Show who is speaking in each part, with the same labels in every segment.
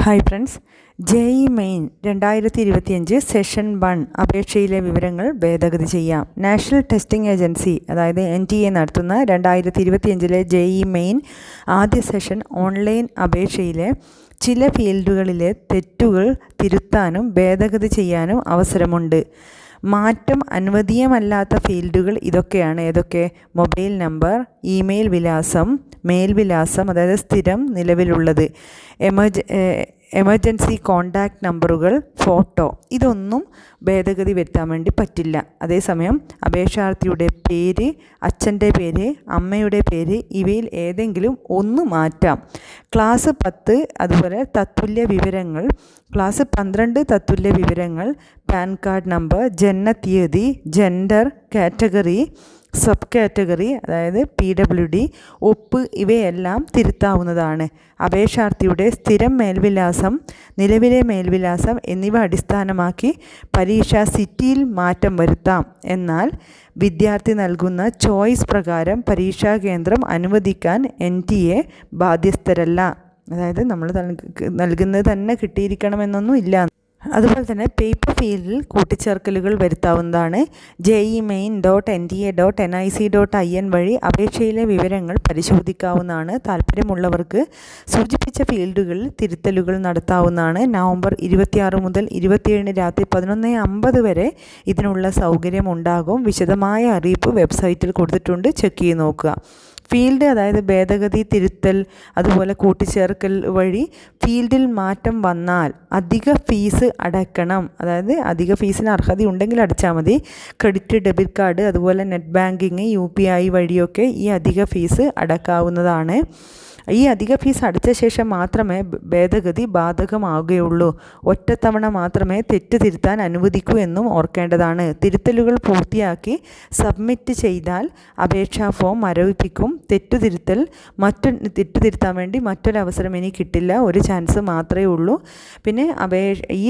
Speaker 1: Hi friends. J E main രണ്ടായിരത്തി ഇരുപത്തിയഞ്ച് session one അപേക്ഷയിലെ വിവരങ്ങൾ ഭേദഗതി ചെയ്യാം. നാഷണൽ ടെസ്റ്റിംഗ് ഏജൻസി അതായത് എൻ ടി എ നടത്തുന്ന രണ്ടായിരത്തി ഇരുപത്തിയഞ്ചിലെ ജെ ഇ മെയിൻ ആദ്യ സെഷൻ ഓൺലൈൻ അപേക്ഷയിലെ ചില ഫീൽഡുകളിലെ തെറ്റുകൾ തിരുത്താനും ഭേദഗതി ചെയ്യാനും അവസരമുണ്ട്. മാറ്റം അനുവദീയമല്ലാത്ത ഫീൽഡുകൾ ഇതൊക്കെയാണ്. ഏതൊക്കെ? മൊബൈൽ നമ്പർ ഇമെയിൽ വിലാസം മേൽവിലാസം അതായത് സ്ഥിരം നിലവിലുള്ളത്. എമർജ എമർജൻസി കോണ്ടാക്ട് നമ്പറുകൾ ഫോട്ടോ ഇതൊന്നും ഭേദഗതി വരുത്താൻ വേണ്ടി പറ്റില്ല. അതേസമയം അപേക്ഷാർത്ഥിയുടെ പേര് അച്ഛന്റെ പേര് അമ്മയുടെ പേര് ഇവയിൽ ഏതെങ്കിലും ഒന്ന് മാറ്റാം. ക്ലാസ് പത്ത് അതുപോലെ തത്തുല്യ വിവരങ്ങൾ ക്ലാസ് പന്ത്രണ്ട് തത്തുല്യ വിവരങ്ങൾ പാൻ കാർഡ് നമ്പർ ജനനത്തീയതി ജെൻഡർ കാറ്റഗറി സബ് കാറ്റഗറി അതായത് പി ഡബ്ല്യു ഡി ഒപ്പ് ഇവയെല്ലാം തിരുത്താവുന്നതാണ്. അപേക്ഷാർത്ഥിയുടെ സ്ഥിരം മേൽവിലാസം നിലവിലെ മേൽവിലാസം എന്നിവ അടിസ്ഥാനമാക്കി പരീക്ഷ സിറ്റിയിൽ മാറ്റം വരുത്താം. എന്നാൽ വിദ്യാർത്ഥി നൽകുന്ന ചോയ്സ് പ്രകാരം പരീക്ഷാ കേന്ദ്രം അനുവദിക്കാൻ എൻ ടി എ ബാധ്യസ്ഥരല്ല. അതായത് നമ്മൾ നൽകുന്നത് തന്നെ കിട്ടിയിരിക്കണമെന്നൊന്നും ഇല്ല. അതുപോലെ തന്നെ പേപ്പർ ഫീൽഡിൽ കൂട്ടിച്ചേർക്കലുകൾ വരുത്താവുന്നതാണ്. J E main dot N T A dot N I C dot I N വഴി അപേക്ഷയിലെ വിവരങ്ങൾ പരിശോധിക്കാവുന്നതാണ്. താല്പര്യമുള്ളവർക്ക് സൂചിപ്പിച്ച ഫീൽഡുകളിൽ തിരുത്തലുകൾ നടത്താവുന്നതാണ്. നവംബർ ഇരുപത്തിയാറ് മുതൽ ഇരുപത്തിയേഴിന് രാത്രി പതിനൊന്ന് അമ്പത് വരെ ഇതിനുള്ള സൗകര്യമുണ്ടാകും. വിശദമായ അറിയിപ്പ് വെബ്സൈറ്റിൽ കൊടുത്തിട്ടുണ്ട്. ചെക്ക് ചെയ്ത് നോക്കുക. ഫീൽഡ് അതായത് ഭേദഗതി തിരുത്തൽ അതുപോലെ കൂട്ടിച്ചേർക്കൽ വഴി ഫീൽഡിൽ മാറ്റം വന്നാൽ അധിക ഫീസ് അടയ്ക്കണം. അതായത് അധിക ഫീസിന് അർഹത ഉണ്ടെങ്കിൽ അടച്ചാൽ മതി. ക്രെഡിറ്റ് ഡെബിറ്റ് കാർഡ് അതുപോലെ net banking U P I വഴിയൊക്കെ ഈ അധിക ഫീസ് അടക്കാവുന്നതാണ്. ഈ അധിക ഫീസ് അടച്ച ശേഷം മാത്രമേ ഭേദഗതി ബാധകമാവുകയുള്ളൂ. ഒറ്റത്തവണ മാത്രമേ തെറ്റ് തിരുത്താൻ അനുവദിക്കൂ എന്നും ഓർക്കേണ്ടതാണ്. തിരുത്തലുകൾ പൂർത്തിയാക്കി സബ്മിറ്റ് ചെയ്താൽ അപേക്ഷാ ഫോം മരവിപ്പിക്കും. തെറ്റു തിരുത്തൽ മറ്റു തെറ്റുതിരുത്താൻ വേണ്ടി മറ്റൊരവസരം ഇനി കിട്ടില്ല. ഒരു ചാൻസ് മാത്രമേ ഉള്ളൂ. പിന്നെ അപേക്ഷ ഈ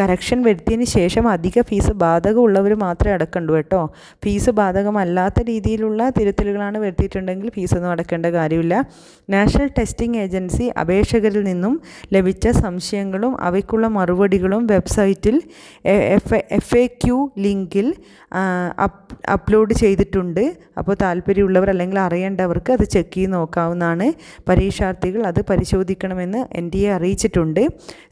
Speaker 1: കറക്ഷൻ വരുത്തിയതിന് ശേഷം അധിക ഫീസ് ബാധകമുള്ളവർ മാത്രമേ അടക്കണ്ടു കേട്ടോ. ഫീസ് ബാധകമല്ലാത്ത രീതിയിലുള്ള തിരുത്തലുകളാണ് വരുത്തിയിട്ടുണ്ടെങ്കിൽ ഫീസൊന്നും അടക്കേണ്ട കാര്യമില്ല. നാഷണൽ ടെസ്റ്റിംഗ് ഏജൻസി അപേക്ഷകരിൽ നിന്നും ലഭിച്ച സംശയങ്ങളും അവയ്ക്കുള്ള മറുപടികളും വെബ്സൈറ്റിൽ എഫ് എ ക്യു ലിങ്കിൽ അപ്ലോഡ് ചെയ്തിട്ടുണ്ട്. അപ്പോൾ താല്പര്യമുള്ളവർ അല്ലെങ്കിൽ അറിയേണ്ടവർക്ക് അത് ചെക്ക് ചെയ്ത് നോക്കാവുന്നതാണ്. പരീക്ഷാർത്ഥികൾ അത് പരിശോധിക്കണമെന്ന് എൻ ഡി എ അറിയിച്ചിട്ടുണ്ട്.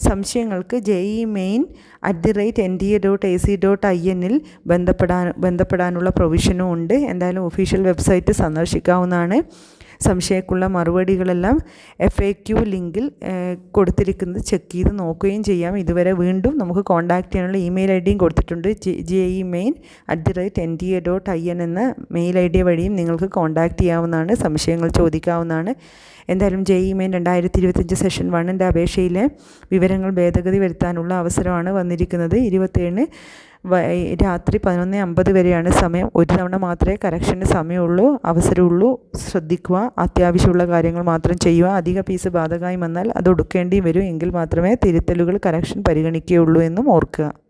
Speaker 1: സംശയങ്ങൾക്ക് J E main at the rate N D A dot A C dot I എന്നിൽ ബന്ധപ്പെടാൻ ബന്ധപ്പെടാനുള്ള പ്രൊവിഷനും ഉണ്ട്. എന്തായാലും ഒഫീഷ്യൽ വെബ്സൈറ്റ് സന്ദർശിക്കാവുന്നതാണ്. സംശയക്കുള്ള മറുപടികളെല്ലാം എഫ് എ ക്യു ലിങ്കിൽ കൊടുത്തിരിക്കുന്നത് ചെക്ക് ചെയ്ത് നോക്കുകയും ചെയ്യാം. ഇതുവരെ വീണ്ടും നമുക്ക് കോൺടാക്റ്റ് ചെയ്യാനുള്ള ഇമെയിൽ ഐ ഡിയും കൊടുത്തിട്ടുണ്ട്. J E main at the rate N D A dot I N എന്ന മെയിൽ ഐ ഡി വഴിയും നിങ്ങൾക്ക് കോൺടാക്റ്റ് ചെയ്യാവുന്നതാണ് സംശയങ്ങൾ ചോദിക്കാവുന്നതാണ്. എന്തായാലും ജെ ഇ മെയിൻ രണ്ടായിരത്തി ഇരുപത്തഞ്ച് സെഷൻ വണ്ണിന്റെ അപേക്ഷയിലെ വിവരങ്ങൾ ഭേദഗതി വരുത്താനുള്ള അവസരമാണ് വന്നിരിക്കുന്നത്. ഇരുപത്തേഴിന് രാത്രി പതിനൊന്ന് അമ്പത് വരെയാണ് സമയം. ഒരു തവണ മാത്രമേ കറക്ഷന് സമയമുള്ളൂ അവസരമുള്ളൂ. ശ്രദ്ധിക്കുക അത്യാവശ്യമുള്ള കാര്യങ്ങൾ മാത്രം ചെയ്യുക. അധിക ഫീസ് ബാധകമായി വന്നാൽ അത് ഒടുക്കേണ്ടി വരും. എങ്കിൽ മാത്രമേ തിരുത്തലുകൾ കറക്ഷൻ പരിഗണിക്കുകയുള്ളൂ എന്നും ഓർക്കുക.